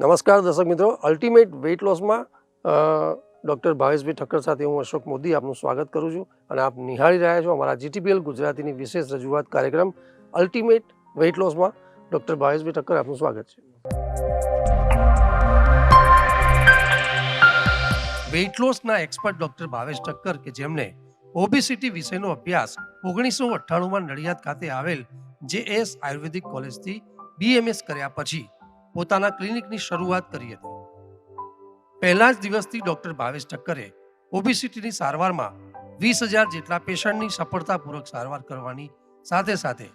નમસ્કાર દર્શક મિત્રો. અલ્ટિમેટ વેઇટ લોસમાં ડૉક્ટર ભાવેશભાઈ ઠક્કર સાથે હું અશોક મોદી આપનું સ્વાગત કરું છું અને આપ નિહાળી રહ્યા છો અમારા જીટીપીએલ ગુજરાતીની વિશેષ રજૂઆત કાર્યક્રમ અલ્ટિમેટ વેઇટ લોસમાં ડૉક્ટર ભાવેશભાઈ ઠક્કર, આપનું સ્વાગત છે. વેઇટ લોસના એક્સપર્ટ ડૉક્ટર ભાવેશ ઠક્કર કે જેમને ઓબેસિટી વિષયનો અભ્યાસ ઓગણીસો અઠ્ઠાણુંમાં નડિયાદ ખાતે આવેલ જે એસ આયુર્વેદિક કોલેજથી બીએમએસ કર્યા પછી પોતાના ક્લિનિકની શરૂઆત કરી હતી. પહેલા જ દિવસથી ડૉક્ટર ભાવેશ ઠક્કરે ઓબેસિટીની સારવારમાં વીસ હજાર જેટલા પેશન્ટની સફળતાપૂર્વક સારવાર કરવાની સાથે સાથે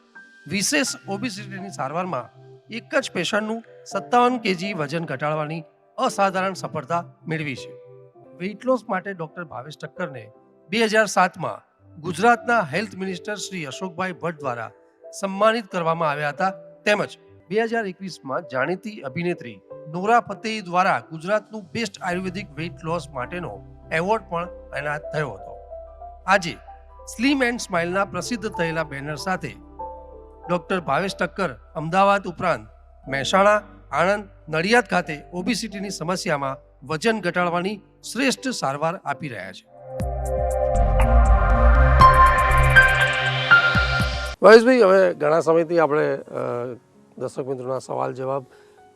વિશેષ ઓબેસિટીની સારવારમાં એક જ પેશન્ટનું સત્તાવન કેજી વજન ઘટાડવાની અસાધારણ સફળતા મેળવી છે. વેઇટ લોસ માટે ડૉક્ટર ભાવેશ ઠક્કરને બે હજાર સાતમાં ગુજરાતના હેલ્થ મિનિસ્ટર શ્રી અશોકભાઈ ભટ્ટ દ્વારા સન્માનિત કરવામાં આવ્યા હતા. તેમજ બે હજાર એકવીસમાં જાણીતી અભિનેત્રી નોરા ફતેહી દ્વારા ગુજરાતનું બેસ્ટ આયુર્વેદિક વેઇટ લોસ માટેનો એવોર્ડ પણ એનાયત થયો હતો. આજે સ્લીમ એન્ડ સ્માઇલના પ્રસિદ્ધ થયેલા બેનર સાથે ડૉક્ટર ભાવેશ ટક્કર અમદાવાદ ઉપરાંત મહેસાણા, આણંદ, નડિયાદ ખાતે ઓબિસિટીની સમસ્યામાં વજન ઘટાડવાની શ્રેષ્ઠ સારવાર આપી રહ્યા છે. ભાવેશભાઈ હવે ઘણા સમયથી આપણે દર્શક મિત્રોના સવાલ જવાબ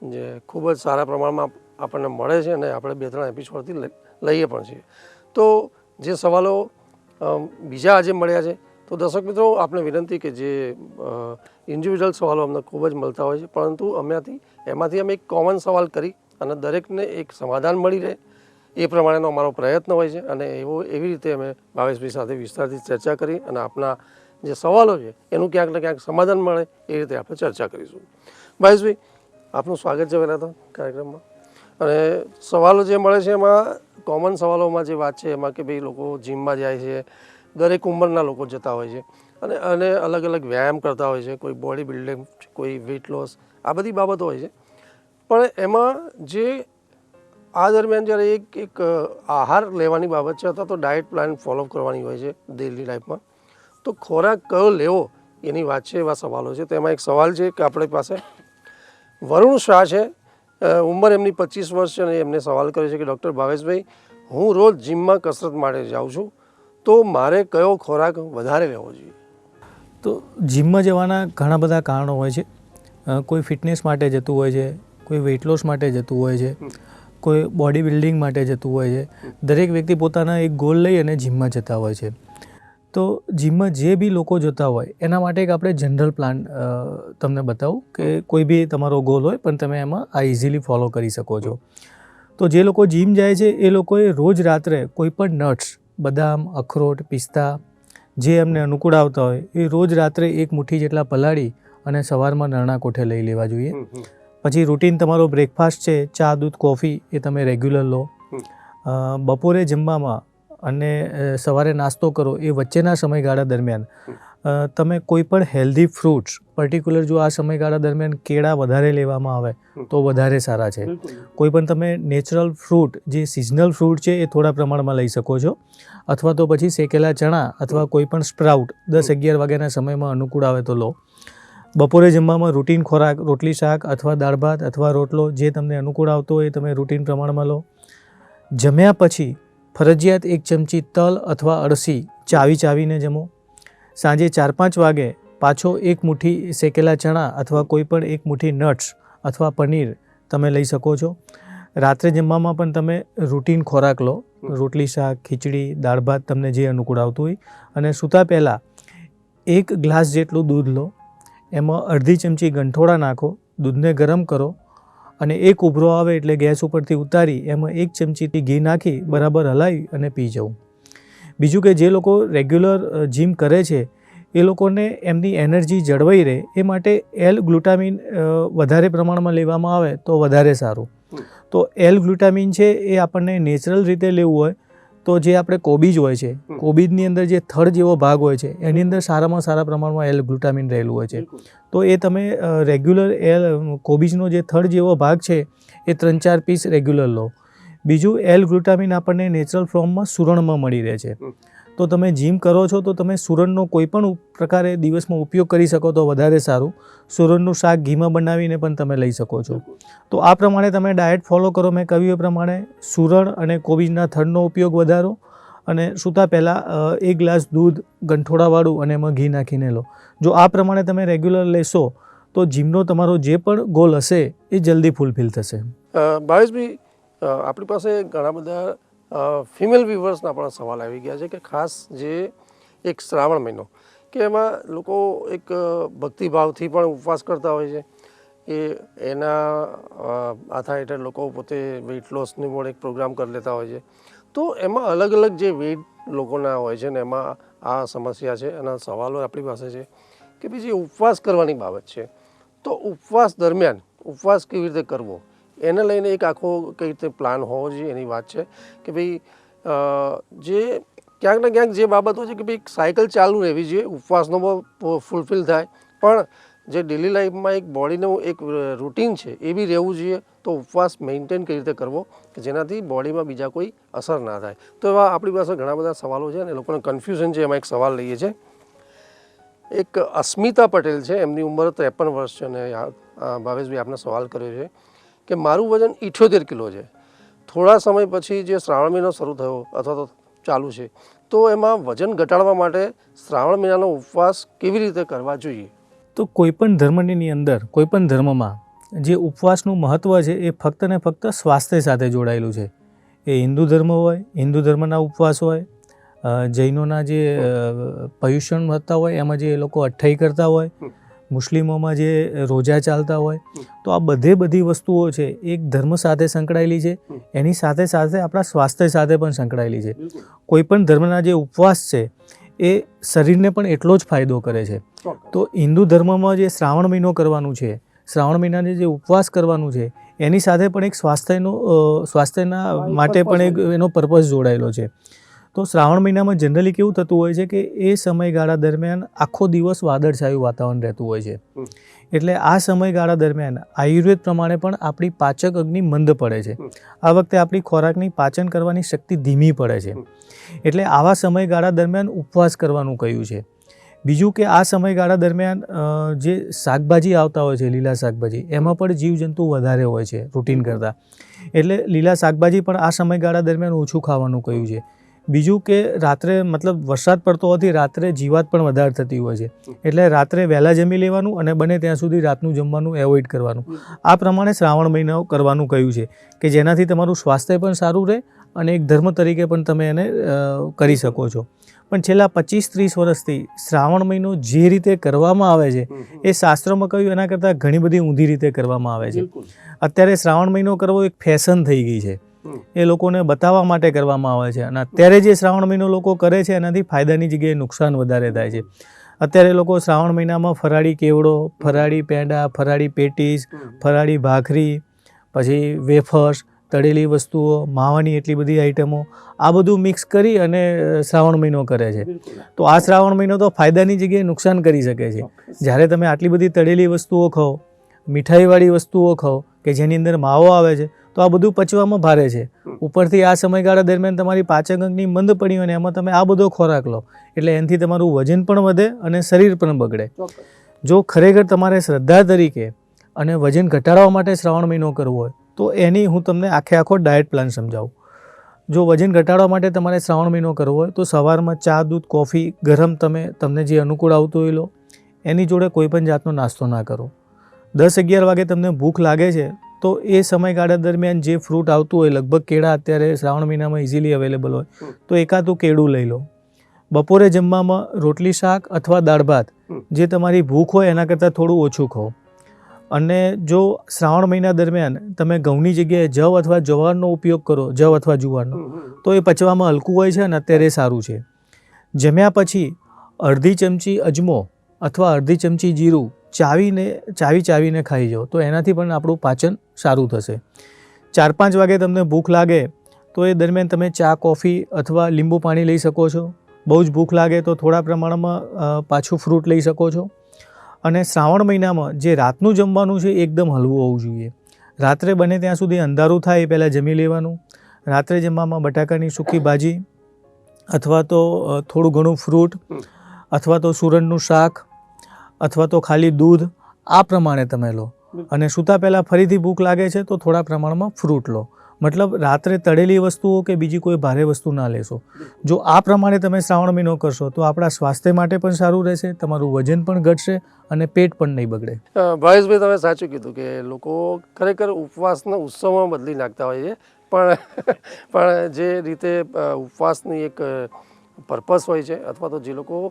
જે ખૂબ જ સારા પ્રમાણમાં આપણને મળે છે અને આપણે બે ત્રણ એપિસોડથી લઈએ પણ છીએ. તો જે સવાલો બીજા આજે મળ્યા છે, તો દર્શક મિત્રો આપણે વિનંતી કે જે ઇન્ડિવિજ્યુઅલ સવાલો અમને ખૂબ જ મળતા હોય છે, પરંતુ અમેથી એમાંથી અમે એક કોમન સવાલ કરી અને દરેકને એક સમાધાન મળી રહે એ પ્રમાણેનો અમારો પ્રયત્ન હોય છે અને એવો એવી રીતે અમે ભાવેશભાઈ સાથે વિસ્તારથી ચર્ચા કરી અને આપના જે સવાલો છે, એનું ક્યાંક ને ક્યાંક સમાધાન મળે એ રીતે આપણે ચર્ચા કરીશું. ભાઈશભાઈ આપનું સ્વાગત છે પહેલાં તો કાર્યક્રમમાં. અને સવાલો જે મળે છે એમાં કોમન સવાલોમાં જે વાત છે એમાં કે ભાઈ લોકો જીમમાં જાય છે, દરેક ઉંમરના લોકો જતા હોય છે, અને અને અલગ અલગ વ્યાયામ કરતા હોય છે, કોઈ બોડી બિલ્ડિંગ કોઈ વેઇટ લોસ આ બધી બાબતો હોય છે. પણ એમાં જે આ દરમિયાન જ્યારે એક એક આહાર લેવાની બાબત છે અથવા તો ડાયટ પ્લાન ફોલો કરવાની હોય છે ડેલી લાઈફમાં તો ખોરાક કયો લેવો? એની વાત છે, એવા સવાલો છે. તેમાં એક સવાલ છે કે આપણી પાસે વરુણ શાહ છે. ઉંમર એમની પચીસ વર્ષ છે અને એમને સવાલ કર્યો છે કે ડૉક્ટર ભાવેશભાઈ, હું રોજ જીમમાં કસરત માટે જાઉં છું. તો મારે કયો ખોરાક વધારે લેવો જોઈએ? તો જીમમાં જવાના ઘણા બધા કારણો હોય છે. કોઈ ફિટનેસ માટે જતું હોય છે, કોઈ વેઇટ લોસ માટે જતું હોય છે, કોઈ બોડી બિલ્ડિંગ માટે જતું હોય છે. દરેક વ્યક્તિ પોતાના એક ગોલ લઈ અને જીમમાં જતા હોય છે. તો જીમમાં જે બી લોકો જતા હોય એના માટે એક આપણે જનરલ પ્લાન તમને બતાવું કે કોઈ બી તમારો ગોલ હોય પણ તમે એમાં આ ઇઝીલી ફોલો કરી શકો છો. તો જે લોકો જીમ જાય છે એ લોકોએ રોજ રાત્રે કોઈ પણ નટ્સ બદામ અખરોટ પિસ્તા જે એમને અનુકૂળ આવતા હોય એ રોજ રાત્રે એક મુઠ્ઠી જેટલા પલાળી અને સવારમાં નરણા કોઠે લઈ લેવા જોઈએ. પછી રૂટીન તમારો બ્રેકફાસ્ટ છે ચા દૂધ કોફી એ તમે રેગ્યુલર લો. બપોરે જમવામાં અને સવારે નાસ્તો કરો એ વચ્ચેના સમયગાળા દરમિયાન. તમે કોઈ પણ હેલ્ધી ફ્રૂટ્સ પર્ટિક્યુલર જો આ સમયગાળા દરમિયાન કેળા વધારે લેવામાં આવે તો વધારે સારા છે. કોઈ પણ તમે નેચરલ ફ્રૂટ જે સિઝનલ ફ્રૂટ છે એ થોડા પ્રમાણમાં લઈ શકો છો. અથવા તો પછી શેકેલા ચણા અથવા કોઈ પણ સ્પ્રાઉટ દસ અગિયાર વાગ્યાના સમયમાં અનુકૂળ આવે તો લો. બપોરે જમવામાં રૂટીન ખોરાક રોટલી શાક અથવા દાળ ભાત અથવા રોટલો જે તમને અનુકૂળ આવતો હોય એ તમે રૂટીન પ્રમાણમાં લો. જમ્યા પછી ફરજિયાત એક ચમચી તલ અથવા અળસી ચાવી ચાવીને જમો. સાંજે ચાર પાંચ વાગે પાછો એક મુઠ્ઠી શેકેલા ચણા અથવા કોઈ પણ એક મુઠ્ઠી નટ્સ અથવા પનીર તમે લઈ શકો છો. રાત્રે જમવામાં પણ તમે રૂટીન ખોરાક લો. રોટલી શાક, ખીચડી, દાળ ભાત તમને જે અનુકૂળ આવતું હોય. અને સૂતા પહેલાં એક ગ્લાસ જેટલું દૂધ લો. એમાં અડધી ચમચી ગંઠોડા નાખો. દૂધને ગરમ કરો. અને એક ઉભરો આવે એટલે ગેસ ઉપરથી ઉતારી એમાં એક ચમચીથી ઘી નાખી બરાબર હલાવી અને પી જવું. બીજું કે જે લોકો રેગ્યુલર જીમ કરે છે એ લોકોને એમની એનર્જી જળવાઈ રહે એ માટે એલ ગ્લુટામિન વધારે પ્રમાણમાં લેવામાં આવે તો વધારે સારું. તો એલ ગ્લુટામિન છે એ આપણને નેચરલ રીતે લેવું હોય તો જે આપણે કોબીજ હોય છે કોબીજની અંદર જે થડ જેવો ભાગ હોય છે એની અંદર સારામાં સારા પ્રમાણમાં એલ ગ્લુટામિન રહેલું હોય છે. તો એ તમે રેગ્યુલર એલ કોબીજનો જે થડ જેવો ભાગ છે એ ત્રણ ચાર પીસ રેગ્યુલર લો. બીજું એલ ગ્લુટામિન આપણને નેચરલ ફોર્મમાં સુરણમાં મળી રહે છે. તો તમે જીમ કરો છો તો તમે સુરણનો કોઈ પણ પ્રકારે દિવસમાં ઉપયોગ કરી શકો તો વધારે સારું. સુરણનું શાક ઘીમાં બનાવીને પણ તમે લઈ શકો છો. તો આ પ્રમાણે તમે ડાયટ ફોલો કરો. મેં કહ્યું એ પ્રમાણે સુરણ અને કોબીજના થડનો ઉપયોગ વધારો અને સૂતા પહેલાં એક ગ્લાસ દૂધ ગંઠોડાવાળું અને એમાં ઘી નાખીને લો. જો આ પ્રમાણે તમે રેગ્યુલર લેશો, તો જીમનો તમારો જે પણ ગોલ હશે એ જલ્દી ફૂલફિલ થશે. ભાવેશભાઈ આપણી પાસે ઘણા બધા ફિમેલ વ્યુવર્સના પણ સવાલ આવી ગયા છે કે ખાસ જે એક શ્રાવણ મહિનો, કે એમાં લોકો એક ભક્તિભાવથી પણ ઉપવાસ કરતા હોય છે એ એના આથા હેઠળ લોકો પોતે વેઇટ લોસની પણ એક પ્રોગ્રામ કરી લેતા હોય છે. તો એમાં અલગ અલગ જે વેઇટ લોકોના હોય છે ને એમાં આ સમસ્યા છે એના સવાલો આપણી પાસે છે કે બીજી ઉપવાસ કરવાની બાબત છે. તો ઉપવાસ દરમિયાન ઉપવાસ કેવી રીતે કરવો? એને લઈને એક આખો કઈ રીતે પ્લાન હોવો જોઈએ એની વાત છે કે ભાઈ જે ક્યાંક ને ક્યાંક જે બાબતો છે કે ભાઈ સાયકલ ચાલુ રહેવી જોઈએ, ઉપવાસનો ફૂલફિલ થાય. પણ જે ડેલી લાઈફમાં એક બોડીનું એક રૂટીન છે, એ બી રહેવું જોઈએ. તો ઉપવાસ મેન્ટેન કઈ રીતે કરવો કે જેનાથી બોડીમાં બીજા કોઈ અસર ના થાય. તો એવા આપણી પાસે ઘણા બધા સવાલો છે અને લોકોને કન્ફ્યુઝન છે, એમાં એક સવાલ લઈએ છે. એક અસ્મિતા પટેલ છે, એમની ઉંમર ત્રેપન વર્ષ છે અને ભાવેશભાઈ આપને સવાલ કર્યો છે. કે મારું વજન ઇઠ્યોતેર કિલો છે થોડા સમય પછી જે શ્રાવણ મહિનો શરૂ થયો અથવા તો ચાલુ છે, તો એમાં વજન ઘટાડવા માટે શ્રાવણ મહિનાનો ઉપવાસ કેવી રીતે કરવા જોઈએ તો કોઈપણ ધર્મની અંદર, કોઈપણ ધર્મમાં જે ઉપવાસનું મહત્ત્વ છે એ ફક્ત ને ફક્ત સ્વાસ્થ્ય સાથે જોડાયેલું છે એ હિન્દુ ધર્મ હોય, હિન્દુ ધર્મના ઉપવાસ હોય જૈનોના જે પયુષણ હતા હોય, એમાં જે એ લોકો અઠ્ઠાઈ કરતા હોય. મુસ્લિમોમાં જે રોજા ચાલતા હોય તો આ બધે બધી વસ્તુઓ છે એક ધર્મ સાથે સંકળાયેલી છે. એની સાથે સાથે આપણા સ્વાસ્થ્ય સાથે પણ સંકળાયેલી છે. કોઈપણ ધર્મના જે ઉપવાસ છે એ શરીરને પણ એટલો જ ફાયદો કરે છે. તો હિન્દુ ધર્મમાં જે શ્રાવણ મહિનો કરવાનું છે શ્રાવણ મહિનાને જે ઉપવાસ કરવાનું છે એની સાથે પણ એક સ્વાસ્થ્યનો સ્વાસ્થ્યના માટે પણ એક એનો પર્પઝ જોડાયેલો છે. તો શ્રાવણ મહિનામાં જનરલી કેવું થતું હોય છે કે એ સમયગાળા દરમિયાન આખો દિવસ વાદળછાયું વાતાવરણ રહેતું હોય છે. એટલે આ સમયગાળા દરમિયાન આયુર્વેદ પ્રમાણે પણ આપણી પાચક અગ્નિ મંદ પડે છે. આ વખતે આપણી ખોરાકની પાચન કરવાની શક્તિ ધીમી પડે છે. એટલે આવા સમયગાળા દરમિયાન ઉપવાસ કરવાનું કહ્યું છે. બીજું કે આ સમયગાળા દરમિયાન જે શાકભાજી આવતા હોય છે લીલા શાકભાજી એમાં પણ જીવજંતુ વધારે હોય છે રૂટીન કરતાં. એટલે લીલા શાકભાજી પણ આ સમયગાળા દરમિયાન ઓછું ખાવાનું કહ્યું છે. બીજું કે રાત્રે મતલબ વરસાદ પડતો હોવાથી રાત્રે જીવાત પણ વધારે થતી હોય છે. એટલે રાત્રે વહેલા જમી લેવાનું અને બને ત્યાં સુધી રાતનું જમવાનું એવોઇડ કરવાનું. આ પ્રમાણે શ્રાવણ મહિનો કરવાનું કહ્યું છે કે જેનાથી તમારું સ્વાસ્થ્ય પણ સારું રહે અને એક ધર્મ તરીકે પણ તમે એને કરી શકો છો. પણ છેલ્લા પચીસ ત્રીસ વર્ષથી શ્રાવણ મહિનો જે રીતે કરવામાં આવે છે એ શાસ્ત્રોમાં કહ્યું એના કરતાં ઘણી બધી ઊંધી રીતે કરવામાં આવે છે. અત્યારે શ્રાવણ મહિનો કરવો એક ફેશન થઈ ગઈ છે. એ લોકોને બતાવવા માટે કરવામાં આવે છે. અને અત્યારે જે શ્રાવણ મહિનો લોકો કરે છે એનાથી ફાયદાની જગ્યાએ નુકસાન વધારે થાય છે. અત્યારે લોકો શ્રાવણ મહિનામાં ફરાળી કેવડો ફરાળી પેંડા ફરાળી પેટીસ ફરાળી ભાખરી પછી વેફર્સ તળેલી વસ્તુઓ માવાની એટલી બધી આઈટમો આ બધું મિક્સ કરી અને શ્રાવણ મહિનો કરે છે. તો આ શ્રાવણ મહિનો તો ફાયદાની જગ્યાએ નુકસાન કરી શકે છે. જ્યારે તમે આટલી બધી તળેલી વસ્તુઓ ખાઓ મીઠાઈવાળી વસ્તુઓ ખાઓ કે જેની અંદર માવો આવે છે તો આ બધું પચવામાં ભારે છે. ઉપરથી આ સમયગાળા દરમિયાન તમારી પાચક અંગની મંદ પડી હોય અને એમાં તમે આ બધો ખોરાક લો. એટલે એનાથી તમારું વજન પણ વધે અને શરીર પણ બગડે. જો ખરેખર તમારે શ્રદ્ધા તરીકે અને વજન ઘટાડવા માટે શ્રાવણ મહિનો કરવો હોય તો એની હું તમને આખે આખો ડાયટ પ્લાન સમજાવું. જો વજન ઘટાડવા માટે તમારે શ્રાવણ મહિનો કરવો હોય તો સવારમાં ચા દૂધ કોફી ગરમ તમે તમને જે અનુકૂળ આવતું હોય લો. એની જોડે કોઈ પણ જાતનો નાસ્તો ના કરો. દસ અગિયાર વાગે તમને ભૂખ લાગે છે તો એ સમયગાળા દરમિયાન જે ફ્રૂટ આવતું હોય લગભગ કેળા અત્યારે શ્રાવણ મહિનામાં ઇઝીલી અવેલેબલ હોય. તો એકાદું કેળું લઈ લો બપોરે જમવામાં રોટલી શાક અથવા દાળ ભાત જે તમારી ભૂખ હોય એના કરતાં થોડું ઓછું ખાઓ અને જો શ્રાવણ મહિના દરમિયાન તમે ઘઉંની જગ્યાએ જવ અથવા જવારનો ઉપયોગ કરો જવ અથવા જુવારનો. તો એ પચવામાં હલકું હોય છે અને અત્યારે સારું છે જમ્યા પછી અડધી ચમચી અજમો અથવા અડધી ચમચી જીરું ચાવીને ચાવી ચાવીને ખાઈ જાઓ તો એનાથી પણ આપણું પાચન સારું થશે. ચાર પાંચ વાગે તમને ભૂખ લાગે તો એ દરમિયાન તમે ચા કોફી અથવા લીંબુ પાણી લઈ શકો છો. બહુ જ ભૂખ લાગે તો થોડા પ્રમાણમાં પાછું ફ્રૂટ લઈ શકો છો. અને શ્રાવણ મહિનામાં જે રાતનું જમવાનું છે એ એકદમ હલવું હોવું જોઈએ. રાત્રે બને ત્યાં સુધી અંધારું થાય એ પહેલાં જમી લેવાનું. રાત્રે જમવામાં બટાકાની સૂકી ભાજી અથવા તો થોડું ઘણું ફ્રૂટ અથવા તો સુરણનું શાક અથવા તો ખાલી દૂધ આ પ્રમાણે તમે લો. અને સૂતા પહેલાં ફરીથી ભૂખ લાગે છે તો થોડા પ્રમાણમાં ફ્રૂટ લો. મતલબ રાત્રે તળેલી વસ્તુઓ કે બીજી કોઈ ભારે વસ્તુ ના લેશો. જો આ પ્રમાણે તમે શ્રાવણ મહિનો કરશો તો આપણા સ્વાસ્થ્ય માટે પણ સારું રહેશે તમારું વજન પણ ઘટશે અને પેટ પણ નહીં બગડે. ભાવેશભાઈ તમે સાચું કીધું કે લોકો ખરેખર ઉપવાસને ઉત્સવમાં બદલી નાખતા હોય છે. પણ પણ જે રીતે ઉપવાસની એક પર્પસ હોય છે અથવા તો જે લોકો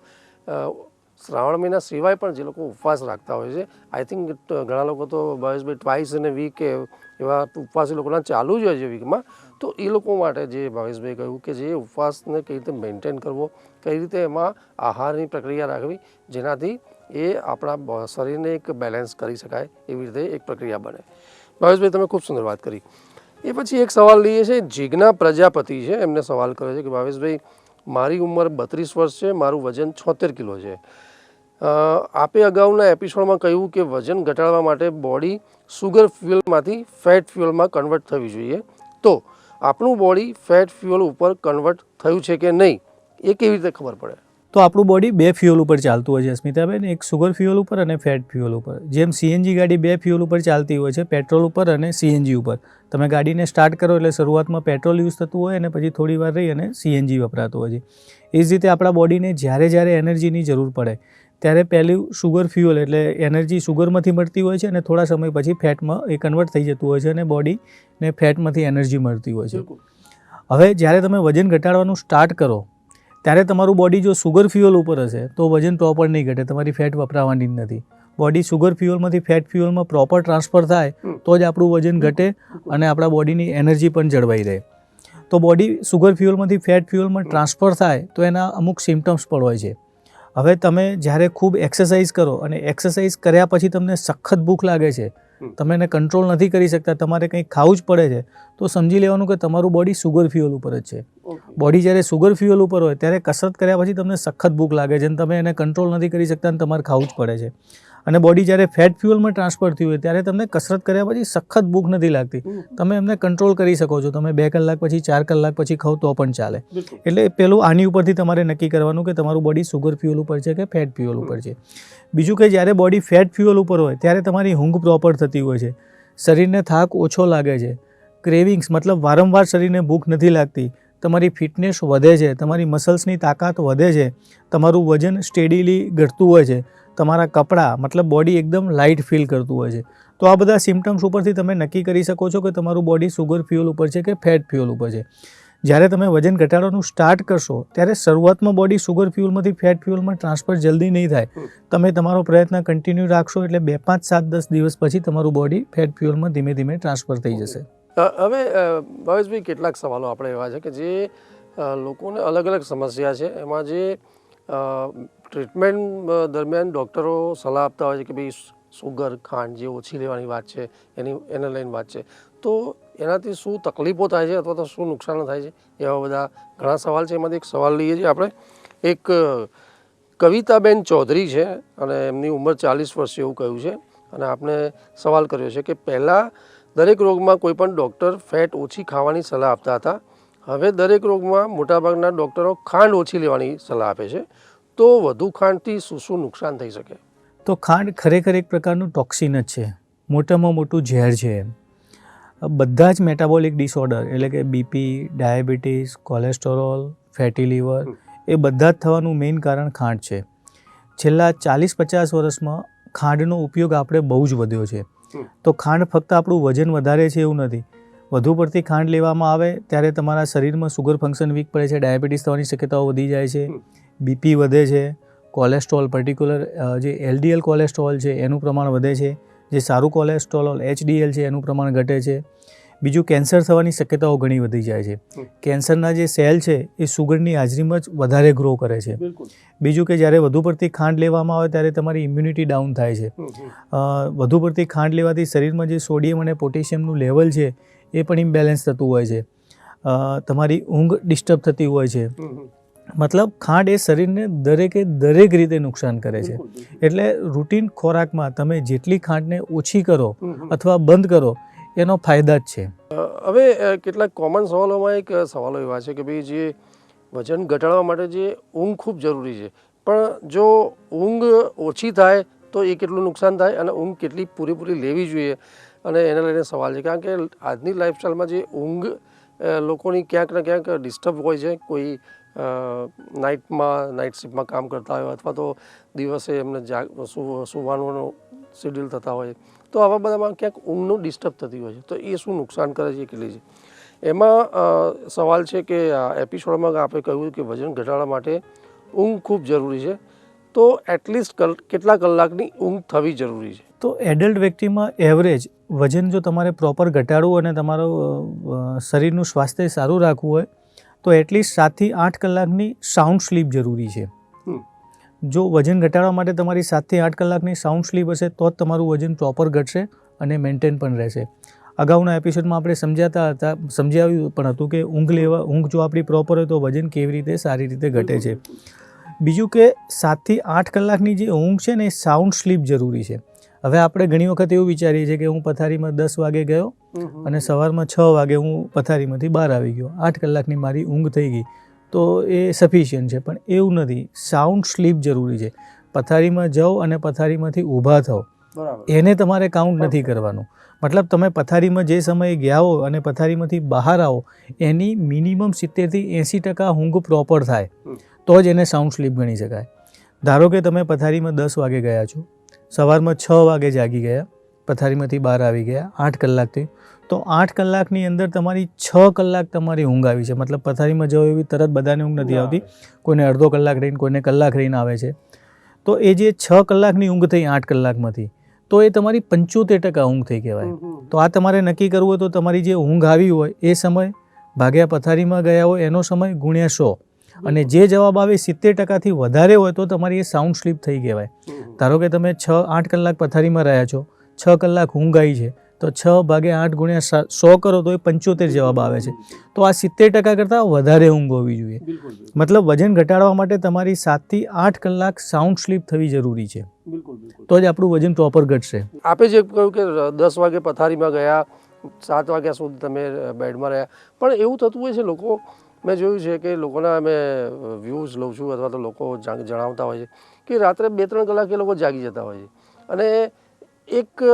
શ્રાવણ મહિના સિવાય પણ જે લોકો ઉપવાસ રાખતા હોય છે આઈ થિંક ઘણા લોકો તો ભાવેશભાઈ ટ્વાઇસ અને વીક એવા ઉપવાસ એ લોકોના ચાલુ જ હોય છે વીકમાં તો એ લોકો માટે જે ભાવેશભાઈ કહ્યું કે જે ઉપવાસને કઈ રીતે મેન્ટેન કરવો, કઈ રીતે એમાં આહારની પ્રક્રિયા રાખવી, જેનાથી એ આપણા શરીરને એક બેલેન્સ કરી શકાય, એવી રીતે એક પ્રક્રિયા બને. ભાવેશભાઈ, તમે ખૂબ સુંદર વાત કરી. એ પછી એક સવાલ લઈએ છે જીજ્ઞા પ્રજાપતિ છે, એમને સવાલ કર્યો છે કે ભાવેશભાઈ, મારી ઉંમર બત્રીસ વર્ષ છે, મારું વજન છોતેર કિલો છે. આપે અગાઉના એપિસોડમાં કહ્યું કે વજન ઘટાડવા માટે બોડી સુગર ફ્યુઅલમાંથી ફેટ ફ્યુઅલમાં કન્વર્ટ થવી જોઈએ. તો, આપણું બોડી ફેટ ફ્યુઅલ ઉપર કન્વર્ટ થયું છે કે નહીં, એ કેવી રીતે ખબર પડે? તો આપણું બોડી બે ફ્યુઅલ ઉપર ચાલતું હોય છે સ્મિતાબેન એક સુગર ફ્યુઅલ ઉપર અને ફેટ ફ્યુઅલ ઉપર. જેમ સીએનજી ગાડી બે ફ્યુઅલ ઉપર ચાલતી હોય છે, પેટ્રોલ ઉપર અને સીએનજી ઉપર. તમે ગાડીને સ્ટાર્ટ કરો એટલે શરૂઆતમાં પેટ્રોલ યુઝ થતું હોય અને પછી થોડી વાર રહી અને સીએનજી વપરાતું હોય છે. એ જ રીતે આપણા બોડીને જ્યારે જ્યારે એનર્જીની જરૂર પડે ત્યારે પહેલું સુગર ફ્યુઅલ એટલે એનર્જી સુગરમાંથી મળતી હોય છે અને થોડા સમય પછી ફેટમાં એ કન્વર્ટ થઈ જતું હોય છે અને બોડીને ફેટમાંથી એનર્જી મળતી હોય છે. હવે જ્યારે તમે વજન ઘટાડવાનું સ્ટાર્ટ કરો ત્યારે તમારું બોડી જો સુગર ફ્યુઅલ ઉપર હશે તો વજન પ્રોપર નહીં ઘટે તમારી ફેટ વપરાવાની જ નથી. બોડી સુગર ફ્યુઅલમાંથી ફેટ ફ્યુઅલમાં પ્રોપર ટ્રાન્સફર થાય તો જ આપણું વજન ઘટે અને આપણા બોડીની એનર્જી પણ જળવાઈ રહે. તો બોડી સુગર ફ્યુઅલમાંથી ફેટ ફ્યુઅલમાં ટ્રાન્સફર થાય તો એના અમુક સિમ્ટમ્સ પણ હોય છે. હવે તમે જ્યારે ખૂબ એક્સરસાઇઝ કરો અને એક્સરસાઇઝ કર્યા પછી તમને સખત ભૂખ લાગે છે તમે એને કંટ્રોલ નથી કરી શકતા તમારે કંઈક ખાવું જ પડે છે તો સમજી લેવાનું કે તમારું બોડી સુગર ફ્યુઅલ ઉપર જ છે. બોડી જ્યારે સુગર ફ્યુઅલ ઉપર હોય ત્યારે કસરત કર્યા પછી તમને સખત ભૂખ લાગે છે અને તમે એને કંટ્રોલ નથી કરી શકતા અને તમારે ખાવું જ પડે છે. અને બોડી જ્યારે ફેટ ફ્યુઅલમાં ટ્રાન્સફર થયું હોય ત્યારે તમને કસરત કર્યા પછી સખત ભૂખ નથી લાગતી. તમે એમને કંટ્રોલ કરી શકો છો. તમે બે કલાક પછી ચાર કલાક પછી ખાવ તો પણ ચાલે. એટલે પેલું આની ઉપરથી તમારે નક્કી કરવાનું કે તમારું બોડી સુગર ફ્યુઅલ ઉપર છે કે ફેટ ફ્યુઅલ ઉપર છે. બીજું કે જ્યારે બોડી ફેટ ફ્યુઅલ ઉપર હોય ત્યારે તમારી ઊંઘ પ્રોપર થતી હોય છે. શરીરને થાક ઓછો લાગે છે. ક્રેવિંગ્સ મતલબ વારંવાર શરીરને ભૂખ નથી લાગતી. તમારી ફિટનેસ વધે છે. તમારી મસલ્સની તાકાત વધે છે. તમારું વજન સ્ટેડીલી ઘટતું હોય છે. તમારા કપડાં મતલબ બોડી એકદમ લાઇટ ફીલ કરતું હોય છે. તો આ બધા સિમ્ટમ્સ ઉપરથી તમે નક્કી કરી શકો છો કે તમારું બોડી સુગર ફ્યુઅલ ઉપર છે કે ફેટ ફ્યુઅલ ઉપર છે. જ્યારે તમે વજન ઘટાડવાનું સ્ટાર્ટ કરશો ત્યારે શરૂઆતમાં બોડી સુગર ફ્યુઅલમાંથી ફેટ ફ્યુઅલમાં ટ્રાન્સફર જલ્દી નહીં થાય. તમે તમારો પ્રયત્ન કન્ટિન્યુ રાખશો એટલે બે પાંચ સાત દસ દિવસ પછી તમારું બોડી ફેટ ફ્યુઅલમાં ધીમે ધીમે ટ્રાન્સફર થઈ જશે. હવે ભાવેશભાઈ કેટલાક સવાલો આપણે એવા છે કે જે લોકોને અલગ અલગ સમસ્યા છે. એમાં જે ટ્રીટમેન્ટ દરમિયાન ડૉક્ટરો સલાહ આપતા હોય છે કે ભાઈ સુગર, ખાંડ જે ઓછી લેવાની વાત છે, એની, એને લઈને વાત છે. તો એનાથી શું તકલીફો થાય છે અથવા તો શું નુકસાન થાય છે? એવા બધા ઘણા સવાલ છે. એમાંથી એક સવાલ લઈએ છીએ આપણે. એક કવિતાબેન ચૌધરી છે અને એમની ઉંમર ચાલીસ વર્ષ એવું કહ્યું છે. અને આપણે સવાલ કર્યો છે કે પહેલાં દરેક રોગમાં કોઈ પણ ડૉક્ટર ફેટ ઓછી ખાવાની સલાહ આપતા હતા. હવે દરેક રોગમાં મોટાભાગના ડૉક્ટરો ખાંડ ઓછી લેવાની સલાહ આપે છે. તો વધુ ખાંડથી શું શું નુકસાન થઈ શકે? તો ખાંડ ખરેખર એક પ્રકારનું ટોક્સિન જ છે. મોટામાં મોટું ઝેર છે બધા જ મેટાબોલિક ડિસઓર્ડર એટલે કે BP diabetes cholesterol fatty liver એ બધા જ થવાનું મેઇન કારણ ખાંડ છે. છેલ્લા ચાલીસ પચાસ વર્ષમાં ખાંડનો ઉપયોગ આપણે બહુ જ વધ્યો છે. તો ખાંડ ફક્ત આપણું વજન વધારે છે એવું નથી. વધુ પડતી ખાંડ લેવામાં આવે ત્યારે તમારા શરીરમાં સુગર ફંક્શન વીક પડે છે ડાયાબિટીસ થવાની શક્યતાઓ વધી જાય છે. બીપી વધે છે કોલેસ્ટ્રોલ પર્ટિક્યુલર જે એલડીએલ કોલેસ્ટ્રોલ છે એનું પ્રમાણ વધે છે જે સારું કોલેસ્ટ્રોલ એચડીએલ છે એનું પ્રમાણ ઘટે છે. બીજું કેન્સર થવાની શક્યતાઓ ઘણી વધી જાય છે. કેન્સરના જે સેલ છે એ સુગરની હાજરીમાં જ વધારે ગ્રો કરે છે. બીજું કે જ્યારે વધુ પડતી ખાંડ લેવામાં આવે ત્યારે તમારી ઇમ્યુનિટી ડાઉન થાય છે. વધુ પડતી ખાંડ લેવાથી શરીરમાં જે સોડિયમ અને પોટેશિયમનું લેવલ છે એ પણ ઇમ્બેલેન્સ થતું હોય છે. તમારી ઊંઘ ડિસ્ટર્બ થતી હોય છે. મતલબ ખાંડ એ શરીરને દરેકે દરેક રીતે નુકસાન કરે છે. એટલે રૂટીન ખોરાકમાં તમે જેટલી ખાંડને ઓછી કરો અથવા બંધ કરો એનો ફાયદા જ છે. હવે કેટલાક કોમન સવાલોમાં એક સવાલો એવા છે કે ભાઈ જે વજન ઘટાડવા માટે જે ઊંઘ ખૂબ જરૂરી છે. પણ જો ઊંઘ ઓછી થાય તો એ કેટલું નુકસાન થાય અને ઊંઘ કેટલી પૂરેપૂરી લેવી જોઈએ? અને એને લઈને સવાલ છે. કારણ કે આજની લાઈફસ્ટાઈલમાં જે ઊંઘ લોકોની ક્યાંક ને ક્યાંક ડિસ્ટર્બ હોય છે. કોઈ નાઇટમાં નાઇટ શિફ્ટમાં કામ કરતા હોય અથવા તો દિવસે એમને જાગ સુવાનું શેડ્યુલ થતા હોય. તો આવા બધામાં ક્યાંક ઊંઘનું ડિસ્ટર્બ થતી હોય છે. તો એ શું નુકસાન કરે છે કેટલી છે? એમાં સવાલ છે કે એપિસોડમાં આપણે કહ્યું કે વજન ઘટાડવા માટે ઊંઘ ખૂબ જરૂરી છે. તો એટલીસ્ટ કેટલા કલાકની ઊંઘ થવી જરૂરી છે? તો એડલ્ટ વ્યક્તિમાં એવરેજ વજન જો તમારે પ્રોપર ઘટાડવું અને તમારું શરીરનું સ્વાસ્થ્ય સારું રાખવું હોય તો એટલીસ્ટ સાતથી આઠ કલાકની સાઉન્ડ સ્લીપ જરૂરી છે. જો વજન ઘટાડવા માટે તમારી સાતથી આઠ કલાકની સાઉન્ડ સ્લીપ હશે તો જ તમારું વજન પ્રોપર ઘટશે અને મેન્ટેન પણ રહેશે. અગાઉના એપિસોડમાં આપણે સમજાતા હતા સમજાવ્યું પણ હતું કે ઊંઘ લેવા ઊંઘ જો આપણી પ્રોપર હોય તો વજન કેવી રીતે સારી રીતે ઘટે છે. બીજું કે સાતથી આઠ કલાકની જે ઊંઘ છે ને એ સાઉન્ડ સ્લીપ જરૂરી છે. હવે આપણે ઘણી વખત એવું વિચારીએ છીએ કે હું પથારીમાં દસ વાગે ગયો અને સવારમાં છ વાગે હું પથારીમાંથી બહાર આવી ગયો. આઠ કલાકની મારી ઊંઘ થઈ ગઈ. તો એ સફિશિયન્ટ છે પણ એવું નથી. સાઉન્ડ સ્લીપ જરૂરી છે. પથારીમાં જાઓ અને પથારીમાંથી ઊભા થાઓ. એને તમારે કાઉન્ટ નથી કરવાનું. મતલબ તમે પથારીમાં જે સમયે ગયા હો અને પથારીમાંથી બહાર આવો એની મિનિમમ સિત્તેરથી એંસી ટકા ઊંઘ પ્રોપર થાય. તો જ એને સાઉન્ડ સ્લીપ ગણી શકાય. ધારો કે તમે પથારીમાં દસ વાગે ગયા છો. સવારમાં છ વાગે જાગી ગયા પથારીમાંથી બહાર આવી ગયા આઠ કલાકથી. તો આઠ કલાકની અંદર તમારી છ કલાક તમારી ઊંઘ આવી છે. મતલબ પથારીમાં જવું એવી તરત બધાને ઊંઘ નથી આવતી. કોઈને અડધો કલાક રહીને કોઈને કલાક રહીને આવે છે. તો એ જે છ કલાકની ઊંઘ થઈ આઠ કલાકમાંથી તો એ તમારી પંચોતેર ટકા ઊંઘ થઈ કહેવાય. તો આ તમારે નક્કી કરવું હોય તો તમારી જે ઊંઘ આવી હોય એ સમય ભાગ્યા પથારીમાં ગયા હોય એનો સમય ગુણ્યા સો. અને જે જવાબ આવે સિત્તેર ટકાથી વધારે હોય તો તમારી એ સાઉન્ડ સ્લીપ થઈ કહેવાય. ધારો કે તમે છ આઠ કલાક પથારીમાં રહ્યા છો છ કલાક ઊંઘ આવી છે તો છ ભાગે આઠ ગુણ્યા સા- કરો તો એ પંચોતેર જવાબ આવે છે. તો આ સિત્તેર ટકા કરતાં વધારે ઊંઘ હોવી જોઈએ. મતલબ વજન ઘટાડવા માટે તમારી સાતથી આઠ કલાક સાઉન્ડ સ્લીપ થવી જરૂરી છે. તો જ આપણું વજન પ્રોપર ઘટશે. આપે જે કહ્યું કે દસ વાગે પથારીમાં ગયા સાત વાગ્યા સુધી તમે બેડમાં રહ્યા. પણ એવું થતું હોય છે લોકો મેં જોયું છે કે લોકોના અમે વ્યૂઝ લઉં છું અથવા તો લોકો જણાવતા હોય છે કે રાત્રે બે ત્રણ કલાક એ લોકો જાગી જતા હોય છે. અને એક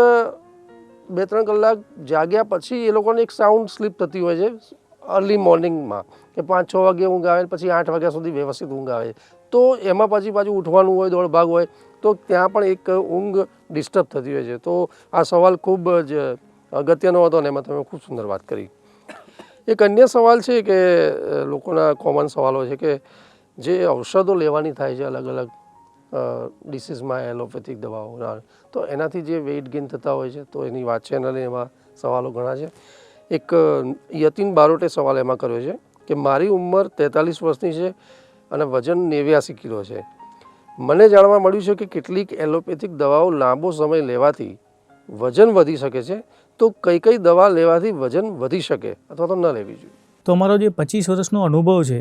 બે ત્રણ કલાક જાગ્યા પછી એ લોકોને એક સાઉન્ડ સ્લીપ થતી હોય છે અર્લી મોર્નિંગમાં કે પાંચ છ વાગે ઊંઘ આવે પછી આઠ વાગ્યા સુધી વ્યવસ્થિત ઊંઘ આવે તો એમાં પછી પાછું ઉઠવાનું હોય, દોડભાગ હોય, તો ત્યાં પણ એક ઊંઘ ડિસ્ટર્બ થતી હોય છે. તો આ સવાલ ખૂબ જ અગત્યનો હતો અને એમાં તમે ખૂબ સુંદર વાત કરી. એક અન્ય સવાલ છે કે લોકોના કોમન સવાલો છે કે, જે ઔષધો લેવાની થાય છે અલગ અલગ ડિસીઝમાં એલોપેથિક દવાઓના, તો એનાથી જે વેઇટ ગેઇન થતા હોય છે, તો એની વાત છે લઈને એમાં સવાલો ઘણા છે. એક યતીન બારોટે સવાલ એમાં કર્યો છે કે, મારી ઉંમર તેતાલીસ વર્ષની છે અને વજન નેવ્યાસી કિલો છે. મને જાણવા મળ્યું છે કે કેટલીક એલોપેથિક દવાઓ લાંબો સમય લેવાથી વજન વધી શકે છે તો કઈ કઈ દવા લેવાથી વજન વધી શકે અથવા તો ન લેવી જોઈએ? તો અમારો જે પચીસ વર્ષનો અનુભવ છે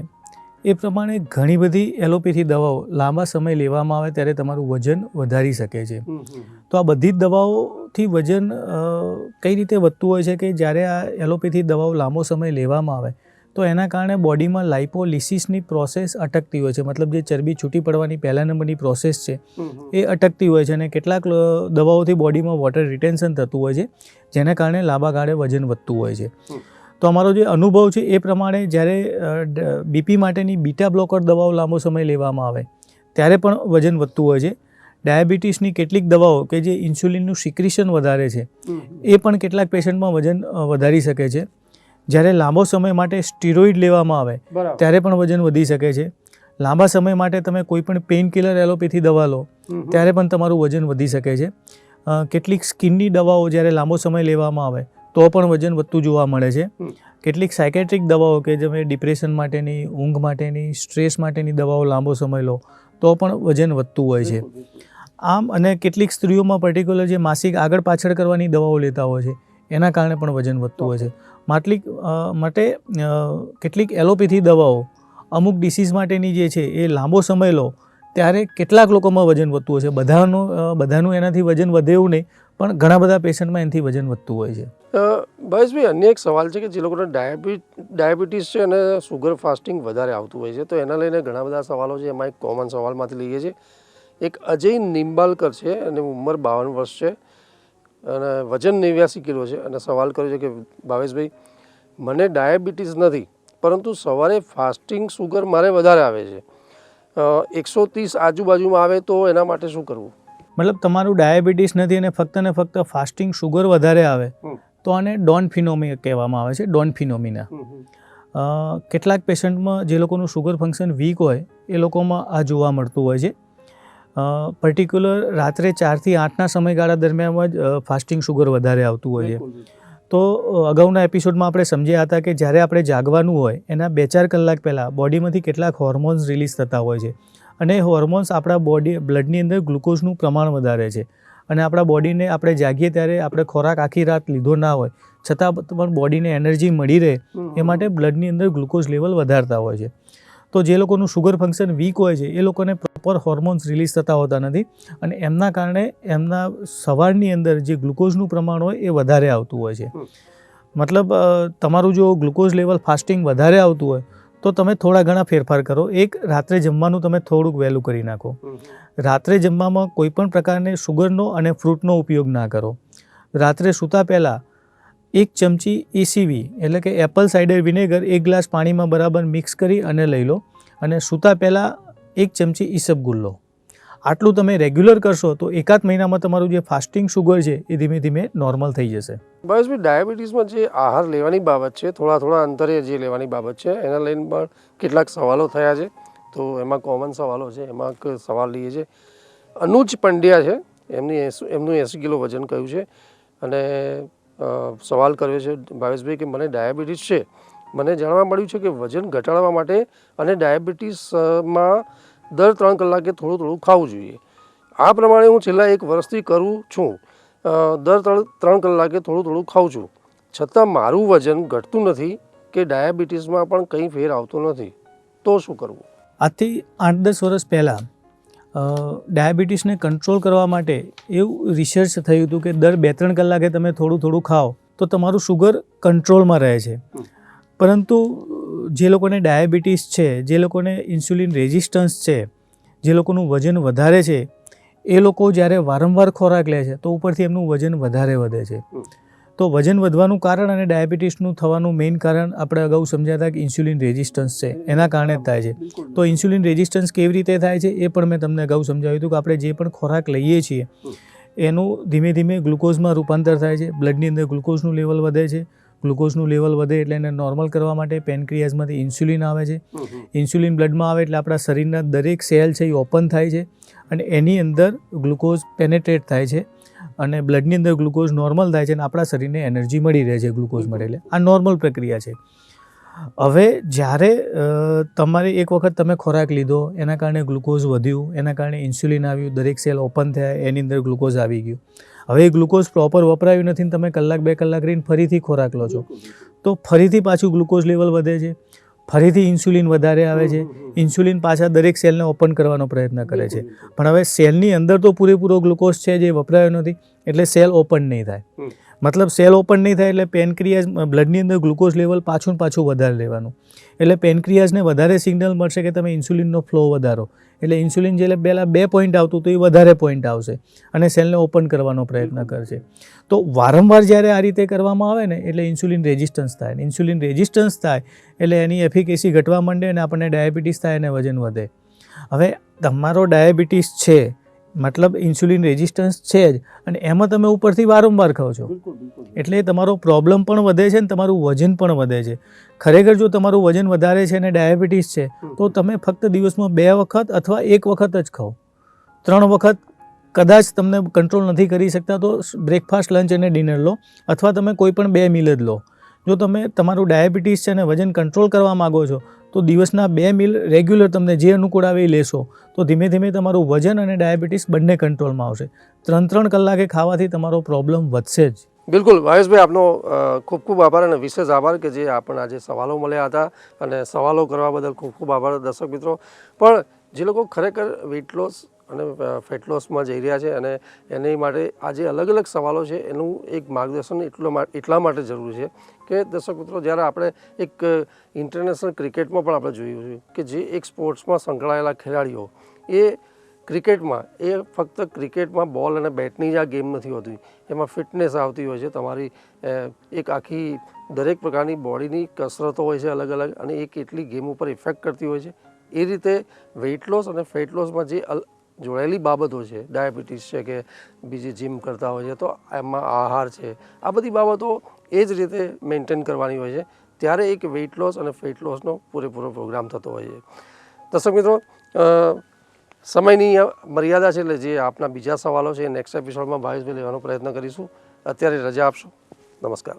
એ પ્રમાણે ઘણી બધી એલોપેથી દવાઓ લાંબા સમય લેવામાં આવે ત્યારે તમારું વજન વધારી શકે છે. તો આ બધી જ દવાઓથી વજન કઈ રીતે વધતું હોય છે કે જ્યારે આ એલોપેથી દવાઓ લાંબો સમય લેવામાં આવે તો એના કારણે બોડીમાં લાઇપોલિસિસની પ્રોસેસ અટકતી હોય છે. મતલબ જે ચરબી છૂટી પડવાની પહેલા નંબરની પ્રોસેસ છે એ અટકતી હોય છે અને કેટલાક દવાઓથી બોડીમાં વોટર રિટેન્શન થતું હોય છે જેના કારણે લાંબા ગાળે વજન વધતું હોય છે. તો અમારો જે અનુભવ છે એ પ્રમાણે જ્યારે બીપી માટેની બીટા બ્લોકર દવાઓ લાંબો સમય લેવામાં આવે ત્યારે પણ વજન વધતું હોય છે. ડાયાબિટીસની કેટલીક દવાઓ કે જે ઇન્સ્યુલિનનું સિક્રિશન વધારે છે એ પણ કેટલાક પેશન્ટમાં વજન વધારી શકે છે. જ્યારે લાંબો સમય માટે સ્ટીરોઇડ લેવામાં આવે ત્યારે પણ વજન વધી શકે છે. લાંબા સમય માટે તમે કોઈ પણ પેઇન કિલર એલોપેથી દવા લો ત્યારે પણ તમારું વજન વધી શકે છે. કેટલીક સ્કિનની દવાઓ જ્યારે લાંબો સમય લેવામાં આવે તો પણ વજન વધતું જોવા મળે છે. કેટલીક સાયકેટ્રિક દવાઓ કે તમે ડિપ્રેશન માટેની ઊંઘ માટેની સ્ટ્રેસ માટેની દવાઓ લાંબો સમય લો તો પણ વજન વધતું હોય છે. આમ અને કેટલીક સ્ત્રીઓમાં પર્ટિક્યુલર જે માસિક આગળ પાછળ કરવાની દવાઓ લેતા હોય છે એના કારણે પણ વજન વધતું હોય છે. માટલીક માટે કેટલીક એલોપેથી દવાઓ અમુક ડિસીઝ માટેની જે છે એ લાંબો સમય લો, ત્યારે કેટલાક લોકોમાં વજન વધતું હોય છે. બધાનું બધાનું એનાથી વજન વધે એવું નહીં, પણ ઘણા બધા પેશન્ટમાં એનાથી વજન વધતું હોય છે. ભાઈ, અન્ય એક સવાલ છે કે જે લોકોને ડાયાબિ ડાયાબિટીસ છે અને સુગર ફાસ્ટિંગ વધારે આવતું હોય છે, તો એના લઈને ઘણા બધા સવાલો છે. એમાં એક કોમન સવાલમાંથી લઈએ છીએ. એક અજય નિંબાલકર છે અને ઉંમર બાવન વર્ષ છે. અને વજન નેવ્યાસી કિલો છે અને સવાલ કર્યો છે કે ભાવેશભાઈ મને ડાયાબિટીસ નથી પરંતુ સવારે ફાસ્ટિંગ સુગર મારે વધારે આવે છે. એકસો ત્રીસ આજુબાજુમાં આવે તો એના માટે શું કરવું? મતલબ તમારું ડાયાબિટીસ નથી અને ફક્ત ને ફક્ત ફાસ્ટિંગ સુગર વધારે આવે તો આને ડોન ફિનોમી કહેવામાં આવે છે ડોન ફિનોમિના કેટલાક પેશન્ટમાં જે લોકોનું સુગર ફંક્શન વીક હોય એ લોકોમાં આ જોવા મળતું હોય છે. પર્ટિક્યુલર રાત્રે ચારથી આઠના સમયગાળા દરમિયાન જ ફાસ્ટિંગ શુગર વધારે આવતું હોય છે. તો અગાઉના એપિસોડમાં આપણે સમજ્યા હતા કે જ્યારે આપણે જાગવાનું હોય એના બે ચાર કલાક પહેલાં બોડીમાંથી કેટલાક હોર્મોન્સ રિલીઝ થતા હોય છે. અને હોર્મોન્સ આપણા બોડી બ્લડની અંદર ગ્લુકોઝનું પ્રમાણ વધારે છે. અને આપણા બોડીને આપણે જાગીએ ત્યારે આપણે ખોરાક આખી રાત લીધો ના હોય છતાં પણ બોડીને એનર્જી મળી રહે એ માટે બ્લડની અંદર ગ્લુકોઝ લેવલ વધારતા હોય છે. તો જે લોકોનું શુગર ફંક્શન વીક હોય છે એ લોકોને પ્રોપર હોર્મોન્સ રિલીઝ થતા હોતા નથી અને એમના કારણે એમના સવારની અંદર જે ગ્લુકોઝનું પ્રમાણ હોય એ વધારે આવતું હોય છે. મતલબ તમારું જો ગ્લુકોઝ લેવલ ફાસ્ટિંગ વધારે આવતું હોય તો તમે થોડા ઘણા ફેરફાર કરો. એક રાત્રે જમવાનું તમે થોડુંક વહેલું કરી નાખો. રાત્રે જમવામાં કોઈ પણ પ્રકારની શુગરનો અને ફ્રૂટનો ઉપયોગ ના કરો. રાત્રે સૂતા પહેલાં એક ચમચી ઈસીવી એટલે કે એપલ સાઇડર વિનેગર એક ગ્લાસ પાણીમાં બરાબર મિક્સ કરી અને લઈ લો અને સૂતા પહેલાં એક ચમચી ઈસબગુલ લો. આટલું તમે રેગ્યુલર કરશો તો એકાદ મહિનામાં તમારું જે ફાસ્ટિંગ શુગર છે એ ધીમે ધીમે નોર્મલ થઈ જશે. ભાઈ, ડાયાબિટીસમાં જે આહાર લેવાની બાબત છે, થોડા થોડા અંતરે જે લેવાની બાબત છે, એના લઈને પણ કેટલાક સવાલો થયા છે. તો એમાં કોમન સવાલો છે, એમાં એક સવાલ લઈએ છે. અનુજ પંડ્યા છે, એમની એમનું એંસી કિલો વજન કહ્યું છે? અને સવાલ કર્યો છે ભાવેશભાઈ કે મને ડાયાબિટીસ છે. મને જાણવા મળ્યું છે કે વજન ઘટાડવા માટે અને ડાયાબિટીસમાં દર ત્રણ કલાકે થોડું થોડું ખાવું જોઈએ. આ પ્રમાણે હું છેલ્લા એક વર્ષથી કરું છું. દર ત્રણ ત્રણ કલાકે થોડું થોડું ખાઉં છું. છતાં મારું વજન ઘટતું નથી કે ડાયાબિટીસમાં પણ કંઈ ફેર આવતો નથી. તો શું કરવું? આજથી આઠ દસ વર્ષ પહેલાં ડાયાબિટીસને કંટ્રોલ કરવા માટે એવું રિસર્ચ થયું હતું કે દર બે ત્રણ કલાકે તમે થોડું થોડું ખાઓ તો તમારું શુગર કંટ્રોલમાં રહે છે. પરંતુ જે લોકોને ડાયાબિટીસ છે જે લોકોને ઇન્સ્યુલિન રેઝિસ્ટન્સ છે જે લોકોનું વજન વધારે છે એ લોકો જ્યારે વારંવાર ખોરાક લે છે તો ઉપરથી એમનું વજન વધારે વધે છે. તો વજન વધવાનું કારણ અને ડાયાબિટીસનું થવાનું મેઇન કારણ આપણે અગાઉ સમજ્યા હતા કે ઇન્સ્યુલિન રેઝિસ્ટન્સ છે. એના કારણે જ થાય છે. તો ઇન્સ્યુલિન રેઝિસ્ટન્સ કેવી રીતે થાય છે એ પણ મેં તમને અગાઉ સમજાવ્યું હતું કે આપણે જે પણ ખોરાક લઈએ છીએ એનું ધીમે ધીમે ગ્લુકોઝમાં રૂપાંતર થાય છે. બ્લડની અંદર ગ્લુકોઝનું લેવલ વધે છે. ગ્લુકોઝનું લેવલ વધે એટલે એને નોર્મલ કરવા માટે પેનક્રિયાઝમાંથી ઇન્સ્યુલિન આવે છે. ઇન્સ્યુલિન બ્લડમાં આવે એટલે આપણા શરીરના દરેક સેલ છે એ ઓપન થાય છે અને એની અંદર ગ્લુકોઝ પેનેટ્રેટ થાય છે. અને બ્લડની અંદર ગ્લુકોઝ નોર્મલ થાય છે અને આપણા શરીરને એનર્જી મળી રહે છે ગ્લુકોઝ મળે એટલે આ નોર્મલ પ્રક્રિયા છે. હવે જ્યારે તમારે એક વખત તમે ખોરાક લીધો, એના કારણે ગ્લુકોઝ વધ્યું, એના કારણે ઇન્સ્યુલિન આવ્યું, દરેક સેલ ઓપન થયા, એની અંદર ગ્લુકોઝ આવી ગયું. હવે એ ગ્લુકોઝ પ્રોપર વપરાયું નથી તમે કલાક બે કલાક રહીને ફરીથી ખોરાક લો છો. તો ફરીથી પાછું ગ્લુકોઝ લેવલ વધે છે. ફરીથી ઇન્સ્યુલિન વધારે આવે છે. ઇન્સ્યુલિન પાછા દરેક સેલને ઓપન કરવાનો પ્રયત્ન કરે છે. પણ હવે સેલની અંદર તો પૂરેપૂરો ગ્લુકોઝ છે જે વપરાયો નથી એટલે સેલ ઓપન નહીં થાય. મતલબ સેલ ઓપન નહીં થાય એટલે પેનક્રિયાઝ બ્લડની અંદર ગ્લુકોઝ લેવલ પાછું પાછું વધારે લેવાનું. એટલે પેનક્રિયાઝને વધારે સિગ્નલ મળશે કે તમે ઇન્સ્યુલિનનો ફ્લો વધારો. એટલે ઇન્સ્યુલિન જે પહેલાં બે પોઈન્ટ આવતું તો એ વધારે પોઈન્ટ આવશે અને સેલને ઓપન કરવાનો પ્રયત્ન કરશે. તો વારંવાર જ્યારે આ રીતે કરવામાં આવે ને એટલે ઇન્સ્યુલિન રેઝિસ્ટન્સ થાય. ઇન્સ્યુલિન રેઝિસ્ટન્સ થાય એટલે એની એફિકેસી ઘટવા માંડે અને આપણને ડાયાબિટીસ થાય અને વજન વધે. હવે તમારો ડાયાબિટીસ છે મતલબ ઇન્સ્યુલિન રેઝિસ્ટન્સ છે જ અને એમાં તમે ઉપરથી વારંવાર ખાઓ છો. એટલે તમારો પ્રોબ્લેમ પણ વધે છે ને તમારું વજન પણ વધે છે. ખરેખર જો તમારું વજન વધારે છે અને ડાયાબિટીસ છે તો તમે ફક્ત દિવસમાં બે વખત અથવા એક વખત જ ખાઓ. ત્રણ વખત કદાચ તમને કંટ્રોલ નથી કરી શકતા તો બ્રેકફાસ્ટ લંચ અને ડિનર લો અથવા તમે કોઈ પણ બે મિલ જ લો. જો તમે તમારું ડાયાબિટીસ છે અને વજન કંટ્રોલ કરવા માગો છો તો દિવસના બે મિલ રેગ્યુલર તમને જે અનુકૂળ આવે એ લેશો. તો ધીમે ધીમે તમારું વજન અને ડાયાબિટીસ બંને કંટ્રોલમાં આવશે. ત્રણ ત્રણ કલાકે ખાવાથી તમારો પ્રોબ્લેમ વધશે જ. બિલકુલ. ભાવેશભાઈ આપનો ખૂબ ખૂબ આભાર અને વિશેષ આભાર કે જે આપણને આજે સવાલો મળ્યા હતા અને સવાલો કરવા બદલ ખૂબ ખૂબ આભાર દર્શક મિત્રો. પણ જે લોકો ખરેખર વેઇટ લોસ અને ફેટ લોસમાં જઈ રહ્યા છે અને એની માટે આ જે અલગ અલગ સવાલો છે, એનું એક માર્ગદર્શન એટલો એટલા માટે જરૂરી છે કે દર્શક મિત્રો, જ્યારે આપણે એક ઇન્ટરનેશનલ ક્રિકેટમાં પણ આપણે જોયું છે કે જે એક સ્પોર્ટ્સમાં સંકળાયેલા ખેલાડીઓ, એ ક્રિકેટમાં એ ફક્ત ક્રિકેટમાં બોલ અને બેટની જ આ ગેમ નથી હોતી. એમાં ફિટનેસ આવતી હોય છે. તમારી એક આખી દરેક પ્રકારની બોડીની કસરતો હોય છે અલગ અલગ અને એ કેટલી ગેમ ઉપર ઇફેક્ટ કરતી હોય છે. એ રીતે વેઇટ લોસ અને ફેટ લોસમાં જે જોડાયેલી બાબતો છે. ડાયાબિટીસ છે કે બીજી જીમ કરતા હોય છે તો એમાં આહાર છે. આ બધી બાબતો એ જ રીતે મેન્ટેન કરવાની હોય છે. ત્યારે એક વેઇટ લોસ અને ફેટ લોસનો પૂરેપૂરો પ્રોગ્રામ થતો હોય છે. દર્શક મિત્રો સમયની મર્યાદા છે એટલે જે આપના બીજા સવાલો છે એ નેક્સ્ટ એપિસોડમાં ભાવેશભાઈ લેવાનો પ્રયત્ન કરીશું. અત્યારે રજા આપશો. નમસ્કાર.